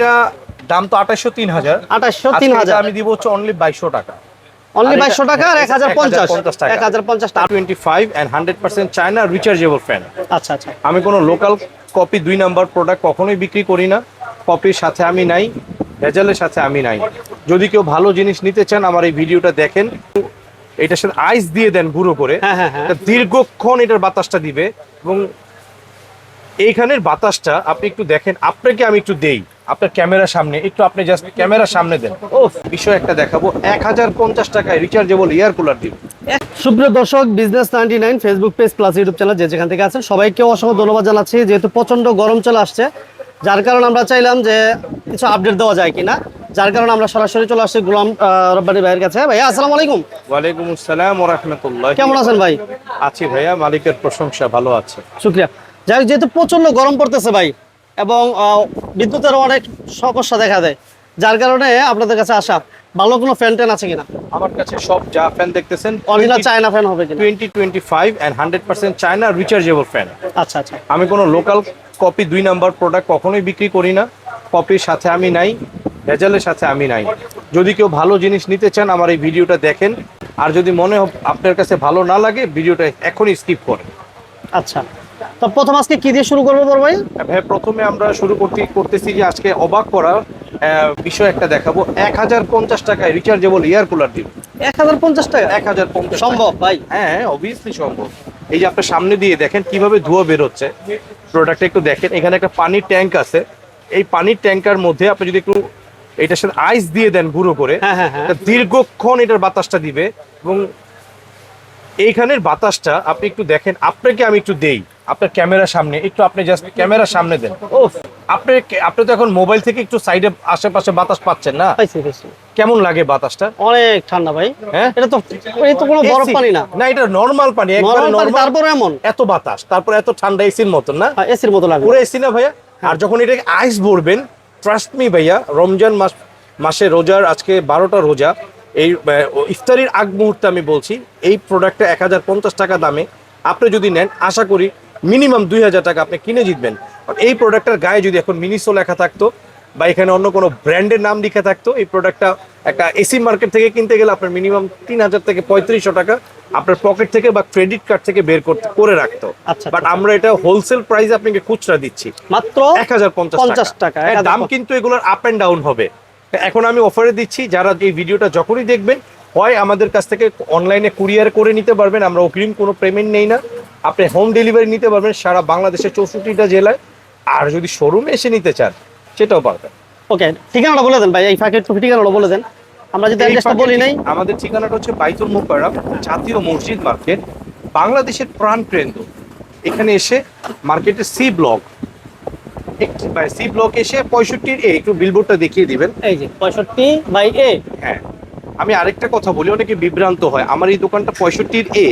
এটা দাম তো আঠাশশো তিন হাজার আঠাশশো তিন হাজার আমি দিব হচ্ছে অনলি বাইশশো টাকা। অনলি বাইশশো টাকা আর এক হাজার পঞ্চাশ। 1050 টাকা। এক হাজার পঞ্চাশ টাকা। Twenty five and hundred percent China rechargeable fan আচ্ছা আচ্ছা। আমি কোনো লোকাল কপি দুই নাম্বার প্রোডাক্ট কখনোই বিক্রি করি না। কপির সাথে আমি নাই ভেজালের সাথে আমি নাই। যদি কেউ ভালো জিনিস নিতে চান আমার এই ভিডিওটা দেখেন। এটার সাথে আইস দিয়ে দেন গুঁড়ো করে। হ্যাঁ হ্যাঁ হ্যাঁ। দীর্ঘক্ষণ এটার বাতাসটা দিবে এবং এইখানের বাতাসটা আপনি একটু দেখেন। আপনাকে আমি একটু দেই। আপনার ক্যামেরার সামনে একটু আপনি জাস্ট ক্যামেরার সামনে দেন। ও বিষয় একটা দেখাবো এক হাজার পঞ্চাশ টাকায় রিচার্জেবল এয়ার কুলার দিব সুপ্রিয় দর্শক business ninety nine Facebook page plus YouTube channel যে যেখান থেকে আছেন সবাইকে অসংখ্য ধন্যবাদ জানাচ্ছি যেহেতু প্রচণ্ড গরম চলে আসছে যার কারণে আমরা চাইলাম যে কিছু আপডেট দেওয়া যায় কিনা। যার কারণে আমরা সরাসরি চলে আসছি গোলাম রব্বানি ভাইয়ের কাছে। ভাইয়া আসসালামু আলাইকুম। ওয়ালাইকুম আসসালাম ও রহমতুল্লাহ কেমন আছেন ভাই? আছি ভাইয়া মালিকের প্রশংসা ভালো আছে। শুক্রিয়া। যাই হোক, যেহেতু প্রচণ্ড গরম পড়তেছে ভাই এবং বিদ্যুতের অনেক সমস্যা দেখা দেয়। যার কারণে আপনাদের কাছে আসা ভালো কোনো ফ্যান ট্যান আছে কিনা? আমার কাছে সব যা ফ্যান দেখতেছেন অরিজিনাল চায়না ফ্যান হবে কিনা? Twenty twenty five and hundred percent China rechargeable fan আচ্ছা আচ্ছা। আমি কোনো লোকাল কপি দুই নাম্বার প্রোডাক্ট কখনোই বিক্রি করি না। কপির সাথে আমি নাই ভেজালের সাথে আমি নাই। যদি কেউ ভালো জিনিস নিতে চান আমার এই ভিডিওটা দেখেন। আর যদি মনে হয় আপনার কাছে ভালো না লাগে ভিডিওটা এখনই স্কিপ করেন। আচ্ছা। তো প্রথম আজকে কি দিয়ে শুরু করব বড় ভাই? ভাই প্রথমে আমরা শুরু করতে করতেছি যে আজকে অবাক করার বিষয় একটা দেখাবো। এক হাজার পঞ্চাশ টাকায় রিচার্জেবল এয়ার কুলার দিব এক হাজার পঞ্চাশ টাকা? এক হাজার পঞ্চাশ সম্ভব ভাই। হ্যাঁ অবভিয়াসলি সম্ভব। এই যে আপনার সামনে দিয়ে দেখেন কীভাবে ধোঁয়া বের হচ্ছে প্রোডাক্টটা একটু দেখেন। এখানে একটা পানির ট্যাঙ্ক আছে। এই পানির ট্যাঙ্কার মধ্যে আপনি যদি একটু এটার সাথে আইস দিয়ে দেন গুঁড়ো করে হ্যাঁ হ্যাঁ হ্যাঁ। দীর্ঘক্ষণ এটার বাতাসটা দিবে এবং এইখানের বাতাসটা আপনি একটু দেখেন। আপনাকে আমি একটু দেই। আপনার ক্যামেরার সামনে একটু আপনি জাস্ট ক্যামেরার সামনে দেন। ও আপনি আপনি তো এখন মোবাইল থেকে একটু সাইডে আশেপাশে বাতাস পাচ্ছেন না? কেমন লাগে বাতাসটা? অনেক ঠান্ডা ভাই। হ্যাঁ? এটা তো এটা তো কোনো বরফ পানি না। না এটা নরমাল পানি একবারে নরমাল তারপরে এমন। এত বাতাস তারপর এত ঠান্ডা এসির মতন না? এসির মতো লাগে। পুরো এসি না ভাইয়া? আর যখন এটাকে আইস ভরবেন ট্রাস্ট মি ভাইয়া রমজান মাস মাসে রোজার আজকে বারোটা রোজা এই ইফতারির আগ মুহূর্তে আমি বলছি এই প্রোডাক্টটা এক হাজার পঞ্চাশ টাকা দামে আপনি যদি নেন আশা করি মিনিমাম দুই হাজার টাকা আপনি কিনে জিতবেন। এই প্রোডাক্টের গায়ে যদি এখন মিনিসো লেখা থাকতো বা এখানে অন্য কোনো ব্র্যান্ডের নাম লিখে থাকতো এই প্রোডাক্টটা একটা এসি মার্কেট থেকে কিনতে গেলে আপনার মিনিমাম তিন হাজার থেকে পঁয়ত্রিশশো টাকা আপনার পকেট থেকে বা ক্রেডিট কার্ড থেকে বের করতে করে রাখতো। আচ্ছা, বাট আচ্ছা। আমরা এটা হোলসেল প্রাইস আপনাকে খুচরা দিচ্ছি। মাত্র এক হাজার পঞ্চাশ টাকা, হ্যাঁ, 1050 দাম কিন্তু এগুলোর আপ অ্যান্ড ডাউন হবে। এখন আমি অফারে দিচ্ছি যারা এই ভিডিওটা যখনই দেখবেন হয় আমাদের কাছ থেকে অনলাইনে কুরিয়ার করে নিতে পারবেন আমরা অগ্রিম কোনো পেমেন্ট নেই না। আপনি হোম ডেলিভারি নিতে পারবেন সারা বাংলাদেশের চৌষট্টিটা জেলায়। আর যদি শোরুমে এসে নিতে চান সেটাও পারবেন। ওকে ঠিকানাটা বলে দেন ভাই এই ফাঁকে একটু ঠিকানাটা বলে দেন। আমরা যদি অ্যাড্রেসটা বলি নাই। আমাদের ঠিকানাটা হচ্ছে বাইতুল মোকাররম জাতীয় মসজিদ মার্কেট বাংলাদেশের প্রাণ কেন্দ্র। এখানে এসে মার্কেটের সি ব্লক সি ব্লক এসে পঁয়ষট্টির এ একটু বিলবোর্ডটা দেখিয়ে দিবেন। এই যে পঁয়ষট্টি বাই এ হ্যাঁ আমি আরেকটা কথা বলি অনেকে বিভ্রান্ত হয়। আমার এই দোকানটা পঁয়ষট্টির এ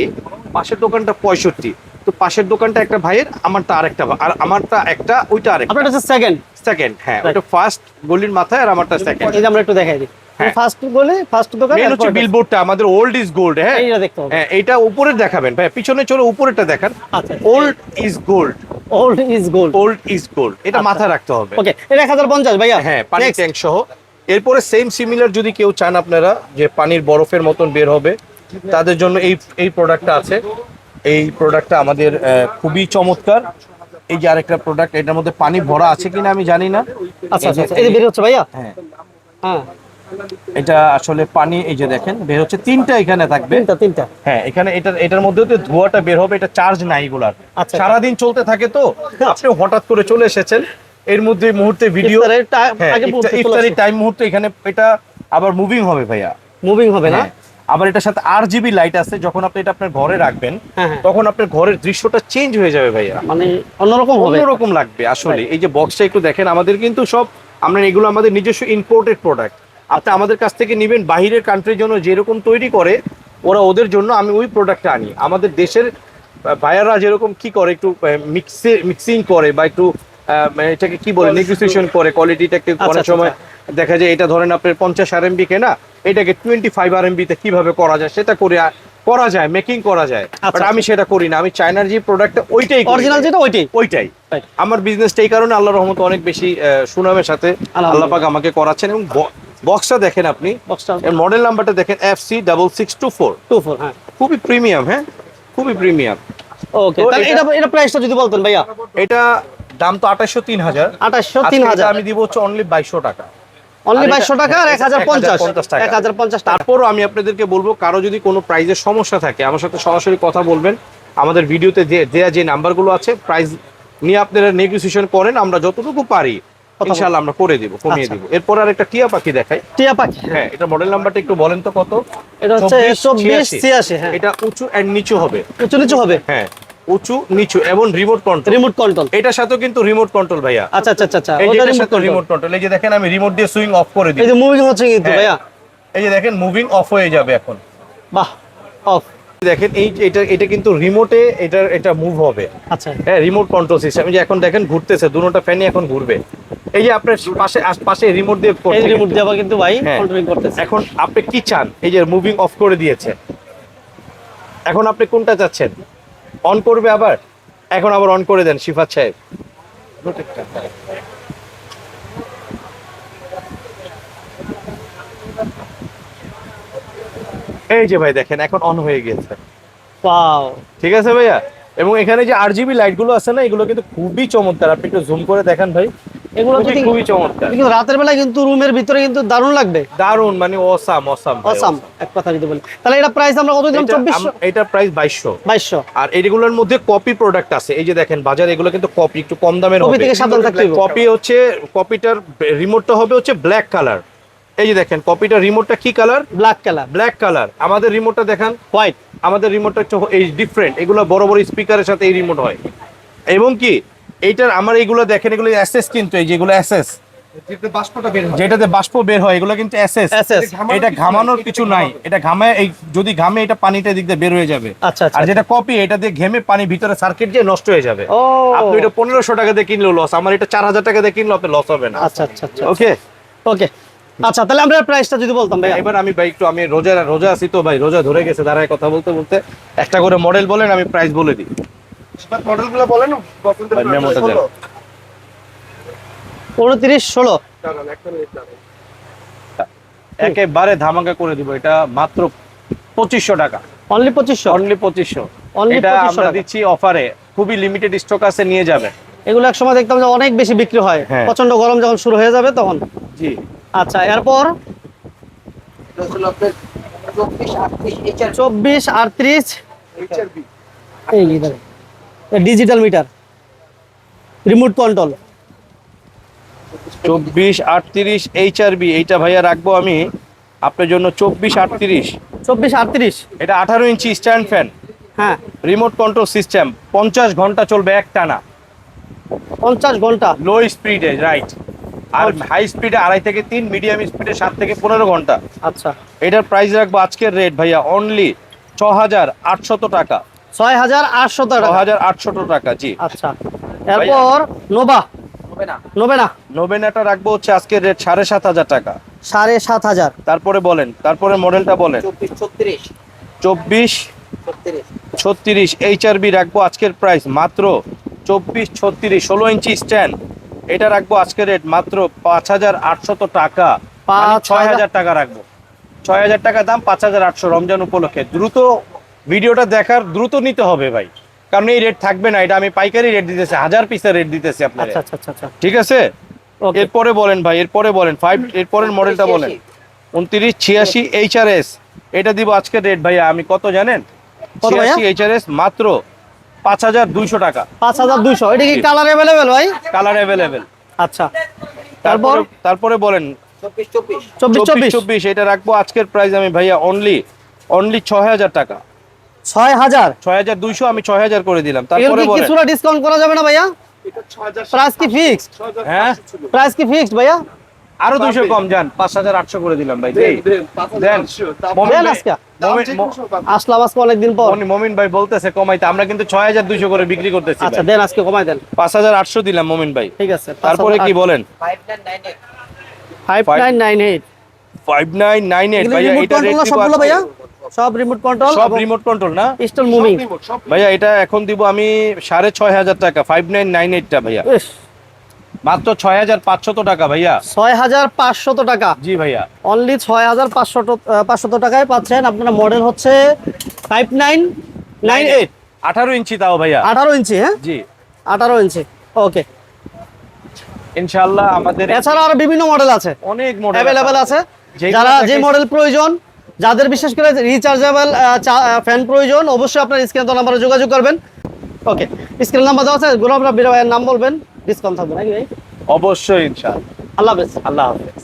পাশের দোকানটা পঁয়ষট্টি। তো পাশের দোকানটা একটা ভাইয়ের আমারটা আরেকটা আর আমারটা একটা ওইটা আরেকটা। আপনার হচ্ছে সেকেন্ড সেকেন্ড হ্যাঁ ওটা ফার্স্ট গলির মাথায় আর আমারটা সেকেন্ড এই যে আমরা একটু দেখাই দিই। হ্যাঁ। ফার্স্ট বলে ফার্স্ট দোকান মেন হচ্ছে বিলবোর্ডটা আমাদের ওল্ড ইজ গোল্ড হ্যাঁ। এইটা দেখতে হবে। হ্যাঁ উপরে দেখাবেন। ভাই পিছনে চলে উপরেটা দেখান। Old is gold old is gold old is gold এটা আচ্ছা। মাথায় রাখতে হবে। ওকে এটা ভাইয়া। হ্যাঁ পানি. ট্যাঙ্ক সহ। এরপরে সেম সিমিলার যদি কেউ চান আপনারা যে পানির বরফের মতন বের হবে তাদের জন্য এই এই প্রোডাক্টটা আছে। এই প্রোডাক্টটা আমাদের খুবই চমৎকার। এই যে আরেকটা প্রোডাক্ট এটার মধ্যে পানি ভরা আছে কিনা আমি জানি না। আচ্ছা আচ্ছা এই যে বের হচ্ছে ভাইয়া? হ্যাঁ। হ্যাঁ। এটা আসলে পানি এই যে দেখেন বের হচ্ছে তিনটা এখানে থাকবে। তিনটা তিনটা। হ্যাঁ এখানে এটা এটার মধ্যে তো ধোঁয়াটা বের হবে এটা চার্জ নাই এগুলার। আচ্ছা। সারাদিন চলতে থাকে তো আপনি হঠাৎ করে চলে এসেছেন। এর মধ্যে মুহূর্তে ভিডিও ইফতারের হ্যাঁ টাইম মুহূর্তে এখানে এটা আবার মুভিং হবে ভাইয়া। মুভিং হবে না? হ্যাঁ। আবার এটার সাথে আর জিবি লাইট আছে যখন আপনি এটা আপনার ঘরে রাখবেন হ্যাঁ, হ্যাঁ। তখন আপনার ঘরের দৃশ্যটা চেঞ্জ হয়ে যাবে ভাইয়া। মানে অন্যরকম হবে। অন্যরকম লাগবে আসলে এই যে বক্সটা একটু দেখেন আমাদের কিন্তু সব আমরা এগুলো আমাদের নিজস্ব ইম্পোর্টেড প্রোডাক্ট আপনি আমাদের কাছ থেকে নেবেন বাহিরের কান্ট্রির জন্য যেরকম তৈরি করে ওরা ওদের জন্য আমি ওই প্রোডাক্টটা আনি। আমাদের দেশের ভাইয়ারা যেরকম কি করে একটু মিক্সে মিক্সিং করে বা একটু এটাকে কি বলে নেগোসিয়েশন করে কোয়ালিটিটা একটু আচ্ছা, অনেক আচ্ছা, সময় দেখা যায় এটা ধরেন আপনার পঞ্চাশ আর এমবি কেনা এটাকে টোয়েন্টি ফাইভ আর এমবিতে কীভাবে করা যায় সেটা করে করা যায় মেকিং করা যায়। বাট আচ্ছা, আমি সেটা করি না আমি চায়নার যে প্রোডাক্ট ওইটাই অরিজিনাল যেটা ওইটাই? ওইটাই। আমার বিজনেসটা এই কারণে আল্লাহ রহমত অনেক বেশি সুনামের সাথে। আল্লাহ পাক আমাকে করাচ্ছেন এবং বক্সটা দেখেন আপনি বক্সটা মডেল নাম্বারটা দেখেন F C double six two four two four হ্যাঁ। খুবই প্রিমিয়াম হ্যাঁ? খুবই প্রিমিয়াম ওকে তাহলে এটা- এটা এটা প্রাইসটা যদি বলতেন ভাইয়া। এটা দাম তো আঠাশশো তিন হাজার। আঠাশশো তিন হাজার। আমি দিব হচ্ছে অনলি বাইশশো টাকা। অনলি আর এটা- বাইশশো টাকা আর এক হাজার পঞ্চাশ। 1050 টাকা। এক হাজার পঞ্চাশ টাকা। তারপরও আমি আপনাদেরকে বলব কারও যদি কোনো প্রাইজের সমস্যা থাকে আমার সাথে সরাসরি কথা বলবেন। আমাদের ভিডিওতে যে দেয়া যে নাম্বারগুলো আছে প্রাইস নিয়ে আপনারা নেগোসিয়েশন করেন আমরা যতটুকু পারি ইনশাআল্লাহ আমরা করে দিব কমিয়ে আচ্ছা। দিব। এরপর আর একটা টিয়া পাখি দেখাই। টিয়া পাখি হ্যাঁ। এটা মডেল নাম্বারটা একটু বলেন তো কত? এটা হচ্ছে 24, 86 হ্যাঁ। এটা উঁচু এন্ড নিচু হবে। উঁচু নিচু হবে? হ্যাঁ। উঁচু নিচু এবং রিমোট কন্ট্রোল রিমোট কন্ট্রোল এটার সাথেও কিন্তু রিমোট কন্ট্রোল ভাইয়া। আচ্ছা আচ্ছা আচ্ছা আচ্ছা। এটার রিমোট সাথে রিমোট কন্ট্রোল এই যে দেখেন আমি রিমোট দিয়ে সুইং অফ করে দিই এই যে মুভিং হচ্ছে কিন্তু হ্যাঁ। ভাইয়া। এই যে দেখেন মুভিং অফ হয়ে যাবে এখন। বাহ অফ দেখেন এই এটা এটা কিন্তু রিমোটে এটা এটা মুভ হবে। আচ্ছা। হ্যাঁ রিমোট কন্ট্রোল সিস্টেম যে এখন দেখেন ঘুরতেছে দুটোটা ফ্যানই এখন ঘুরবে। এই যে আপনার পাশে পাশে রিমোট দিয়ে এই রিমোট দিয়ে কিন্তু ভাই হ্যাঁ। কন্ট্রোলিং করতেছে। এখন আপনি কি চান? এই যে মুভিং অফ করে দিয়েছে। এখন আপনি কোনটা চাচ্ছেন? অন করবে আবার? এখন আবার অন করে দেন শিফাত সাহেব। এই যে ভাই দেখেন এখন অন হয়ে গেছে। ঠিক আছে ভাইয়া? এবং এখানে যে আরজিবি লাইটগুলো আছে না এগুলো কিন্তু খুবই চমৎকার। আপনি একটু জুম করে দেখেন ভাই। এগুলো যদি খুবই চমৎকার। কিন্তু রাতের বেলা কিন্তু রুমের ভিতরে কিন্তু দারুণ লাগবে। মানে অসাম অসাম অসাম এক কথা যদি বলি। তাহলে এটা প্রাইস আমরা কত দিলাম? চব্বিশশো? এটা প্রাইস বাইশশো। বাইশশো। আর এগুলোর মধ্যে কপি প্রোডাক্ট আছে। এই যে দেখেন বাজারে এগুলো কিন্তু কপি একটু কম দামের কপি থেকে সাবধান থাকতে হবে। কপি হচ্ছে কপিটার রিমোটটা হবে হচ্ছে ব্ল্যাক কালার এই যে দেখেন কপিটার রিমোটটা কি colour black colour black colour আমাদের রিমোটটা দেখান। হোয়াইট আমাদের রিমোটটা একটু এই ডিফারেন্ট এগুলো বড় বড় স্পিকারের সাথে এই রিমোট হয়। এবং কি? এইটার আমার এইগুলো দেখেন এগুলো অ্যাসেস কিন্তু এই যেগুলো অ্যাসেস যেটাতে বাষ্প বের হয় এগুলো কিন্তু SS এটা ঘামানোর কিছু নাই। এটা ঘামায় এই যদি ঘামে এটা পানিটা দিক দিয়ে বের হয়ে যাবে। আচ্ছা আচ্ছা আর যেটা কপি এটা দিয়ে ঘেমে পানি ভিতরে সার্কিট দিয়ে নষ্ট হয়ে যাবে। আপনি এটা পনেরোশো টাকা দিয়ে কিনলেও লস আমার এটা চার হাজার টাকা দিয়ে কিনলে আপনি লস হবে না। আচ্ছা আচ্ছা আচ্ছা ওকে ওকে আচ্ছা তাহলে আমরা প্রাইসটা যদি বলতাম ভাই এবার আমি ভাই একটু আমি রোজা রোজা আছি তো ভাই রোজা ধরে গেছে দাঁড়ায় কথা বলতে বলতে। একটা করে মডেল বলেন আমি প্রাইস বলে দিই। মডেলগুলো বলেন ভাই, উনত্রিশ ষোলো। একেবারে ধামাকা করে দিব এটা মাত্র পঁচিশশো টাকা। অনলি পঁচিশশো? অনলি পঁচিশশো। এটা আমরা দিচ্ছি অফারে খুবই লিমিটেড স্টক আছে নিয়ে যাবেন এগুলো এক সময় দেখতাম যে অনেক বেশি বিক্রি হয়। হ্যাঁ। প্রচণ্ড গরম যখন শুরু হয়ে যাবে তখন। জি। আচ্ছা এরপর? চব্বিশ আটত্রিশ এই ডিজিটাল মিটার রিমোট কন্ট্রোল চব্বিশ আটত্রিশ এইচআরবি এইটা ভাইয়া রাখব আমি। আপনার জন্য চব্বিশ আটত্রিশ। চব্বিশ আটত্রিশ। এটা আঠারো ইঞ্চি স্ট্যান্ড ফ্যান। হ্যাঁ। রিমোট কন্ট্রোল সিস্টেম পঞ্চাশ ঘণ্টা চলবে এক টানা পঞ্চাশ ঘণ্টা। লো স্পিডে রাইট আর হাই স্পিডে আড়াই থেকে তিন মিডিয়াম স্পিডে সাত থেকে পনেরো ঘণ্টা। আচ্ছা। এটার প্রাইস রাখব আজকের রেট ভাইয়া অনলি ছ হাজার আটশত টাকা। ছয় হাজার আটশো টাকা। হাজার আটশত টাকা জি। আচ্ছা। এরপর নোভা। হবে না নোবে না নোবেনাটা রাখব হচ্ছে আজকের রেট সাড়ে সাত হাজার টাকা। সাড়ে সাত হাজার। তারপরে বলেন তারপরে মডেলটা বলেন। চব্বিশ ছত্রিশ। চব্বিশ ছত্রিশ। ছত্রিশ এইচআরবি রাখব আজকের প্রাইস মাত্র চব্বিশ ছত্রিশ ষোলো ইঞ্চি স্ট্যান্ড এটা রাখব আজকের রেট মাত্র পাঁচ হাজার আটশত টাকা। পাঁচ ছয় হাজার- হাজার টাকা রাখব। ছয় হাজার টাকা দাম পাঁচ হাজার আটশো রমজান উপলক্ষে। দ্রুত ভিডিওটা দেখার দ্রুত নিতে হবে ভাই। কারণ এই রেট থাকবে না এটা আমি পাইকারি রেট দিতেছি হাজার পিসের রেট দিতেছি আপনার। আচ্ছা আচ্ছা আচ্ছা ঠিক আছে? ওকে এরপরে বলেন ভাই এরপরে বলেন ফাইভ এরপরের মডেলটা বলেন। উনত্রিশ ছিয়াশি এইচ আর এস এটা দিব আজকের রেট ভাইয়া আমি কত জানেন? কত ভাইয়া? ছিয়াশি এইচআরএস মাত্র পাঁচ হাজার দুইশো টাকা। পাঁচ হাজার দুইশো। এটা কি কালার অ্যাভেলেবেল ভাই? কালার অ্যাভেলেবেল আচ্ছা। তারপর তারপর? বলেন চব্বিশ চব্বিশ। চব্বিশ চব্বিশ। চব্বিশ চব্বিশ এটা রাখব আজকের প্রাইস আমি ভাইয়া অনলি অনলি ছয় হাজার টাকা। ছয় হাজার। ছয় হাজার দুইশো আমি ছয় হাজার করে দিলাম। তারপরে কিছুটা ডিসকাউন্ট করা যাবে না ভাইয়া? প্রাইস কি ফিক্সড হ্যাঁ? প্রাইস কি ফিক্সড ভাইয়া? আরও দুইশো কম যান। পাঁচ হাজার আটশো করে দিলাম ভাই। দেই। দেন মমিন দেন ভাই- আজকে। আসলাম আজকে অনেকদিন পর। মমিন- ভাই বলতেছে কমাইতে। আমরা কিন্তু ছয় হাজার দুইশো করে বিক্রি করতেছি আচ্ছা দেন আজকে কমাই দেন। পাঁচ হাজার আটশো দিলাম মমিন ভাই। ঠিক আছে তারপরে কি বলেন? Five nine nine eight five nine nine eight এটা রেট ভাইয়া? সব রিমোট কন্ট্রোল সব রিমোট কন্ট্রোল না? পিস্টল মুভিং ভাইয়া এটা এখন দিব আমি সাড়ে ছয় হাজার টাকা ফাইভ নাইন নাইন এইটটা ভাইয়া। মাত্র ছয় হাজার পাঁচশত টাকা ভাইয়া। ছয় হাজার পাঁচশত টাকা। জি ভাইয়া। অনলি ছয় হাজার পাঁচশত পাঁচশত টাকায় পাচ্ছেন আপনার মডেল হচ্ছে ফাইভ নাইন নাইন এইট আঠারো ইঞ্চি তাও ভাইয়া। আঠারো ইঞ্চি হ্যাঁ? জি। আঠারো ইঞ্চি ওকে ইনশাআল্লাহ আমাদের এছাড়া আরও বিভিন্ন মডেল আছে। অনেক মডেল অ্যাভেলেবেল আছে। যারা যে মডেল প্রয়োজন যাদের বিশেষ করে রিচার্জেবল ফ্যান প্রয়োজন অবশ্যই আপনার স্ক্রিন তো নাম্বারে যোগাযোগ করবেন। ওকে স্ক্রিন নাম্বার দেওয়া আছে গোলাপ বিরা ভাইয়ের নাম বলবেন ডিসকাউন্ট থাকবে নাকি ভাই? অবশ্যই ইনশাআল্লাহ। আল্লাহ হাফেজ। আল্লাহ হাফেজ।